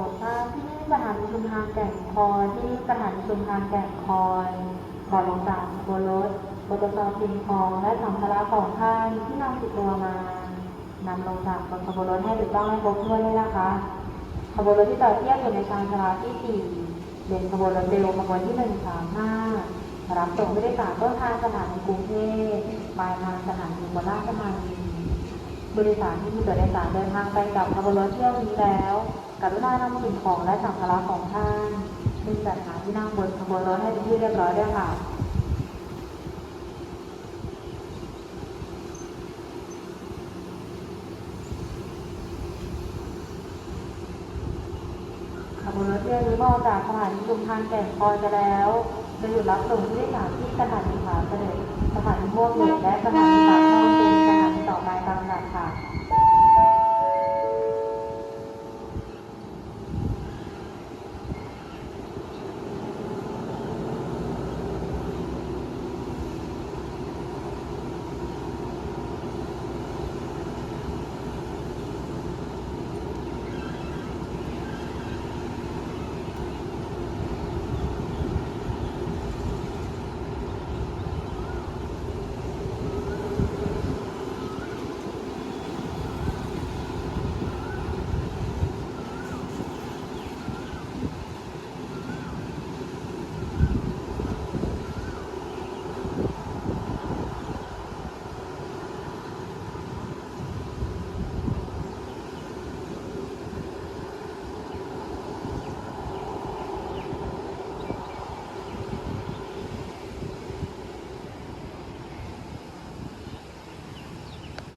ผมครัที่สถานีชุมทางแก่งคอยที่สถานีชุมทางแก่งคอยขอลงจากบนรถบตทพิมพ์ทองและสัมภาระของท่านที่นำติดตัวมานำลงจากบนขบวนรถให้ถูกต้องให้ครบถ้วนด้วยนะคะ ขบวนรถที่ต่อเทียบอยู่ในชานชาลาที่ 4 เดินขบวนรถเร็วขบวนที่ 135 รับส่งผู้โดยสารต้นทางสถานีกรุงเทพปลายทางสถานีบนราชธานีผู้โดยสารที่มีตัวโดยสารเดินทางไปกับขบวนรถเที่ยวนี้แล้ว กรุณานำสิ่งของและสัมภาระของท่านขึ้นจัดหาที่นั่งบนขบวนรถให้ที่เรียบร้อยด้วยค่ะขบวนรถเที่ยวนี้อจากสถานีชุมทางแก่งคอยไปแล้ว จะหยุดรับส่งผู้โดยสารที่สถานีผาเสด็จสถานีม่วงเหล็กและสถานี